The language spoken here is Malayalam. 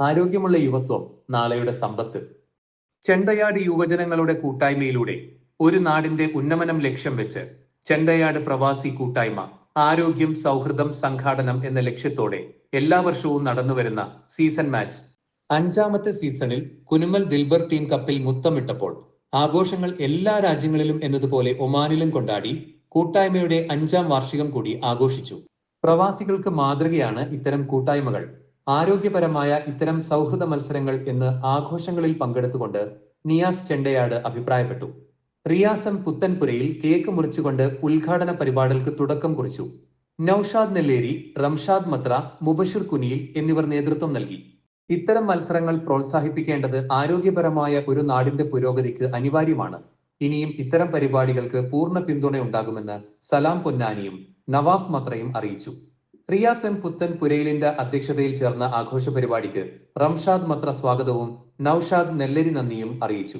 ആരോഗ്യമുള്ള യുവത്വം നാളെയുടെ സമ്പത്ത്. ചെണ്ടയാട് യുവജനങ്ങളുടെ കൂട്ടായ്മയിലൂടെ ഒരു നാടിന്റെ ഉന്നമനം ലക്ഷ്യം വെച്ച് ചെണ്ടയാട് പ്രവാസി കൂട്ടായ്മ ആരോഗ്യം സൗഹൃദം സംഘാടനം എന്ന ലക്ഷ്യത്തോടെ എല്ലാ വർഷവും നടന്നുവരുന്ന സീസൺ മാച്ച്. അഞ്ചാമത്തെ സീസണിൽ കുനുമൽ ദിൽബർ ടീം കപ്പിൽ മുത്തമിട്ടപ്പോൾ ആഘോഷങ്ങൾ എല്ലാ രാജ്യങ്ങളിലും എന്നതുപോലെ ഒമാനിലും കൊണ്ടാടി കൂട്ടായ്മയുടെ അഞ്ചാം വാർഷികം കൂടി ആഘോഷിച്ചു. പ്രവാസികൾക്ക് മാതൃകയാണ് ഇത്തരം കൂട്ടായ്മകൾ. ആരോഗ്യപരമായ ഇത്തരം സൗഹൃദ മത്സരങ്ങൾ എന്ന് ആഘോഷങ്ങളിൽ പങ്കെടുത്തുകൊണ്ട് നിയാസ് ചെണ്ടയാട് അഭിപ്രായപ്പെട്ടു. റിയാസം പുത്തൻപുരയിൽ കേക്ക് മുറിച്ചുകൊണ്ട് ഉദ്ഘാടന പരിപാടികൾക്ക് തുടക്കം കുറിച്ചു. നൌഷാദ് നെല്ലേരി റംഷാദ് മത്ര മുബഷിർ കുനിയിൽ എന്നിവർ നേതൃത്വം നൽകി. ഇത്തരം മത്സരങ്ങൾ പ്രോത്സാഹിപ്പിക്കേണ്ടത് ആരോഗ്യപരമായ ഒരു നാടിന്റെ പുരോഗതിക്ക് അനിവാര്യമാണ്. ഇനിയും ഇത്തരം പരിപാടികൾക്ക് പൂർണ പിന്തുണ ഉണ്ടാകുമെന്ന് സലാം പൊന്നാനിയും നവാസ് മത്രയും അറിയിച്ചു. റിയാസ് എം പുത്തൻ പുരയിലിന്റെ അധ്യക്ഷതയിൽ ചേർന്ന ആഘോഷ പരിപാടിക്ക് റംഷാദ് മത്ര സ്വാഗതവും നൌഷാദ് നെല്ലരി നന്ദിയും അറിയിച്ചു.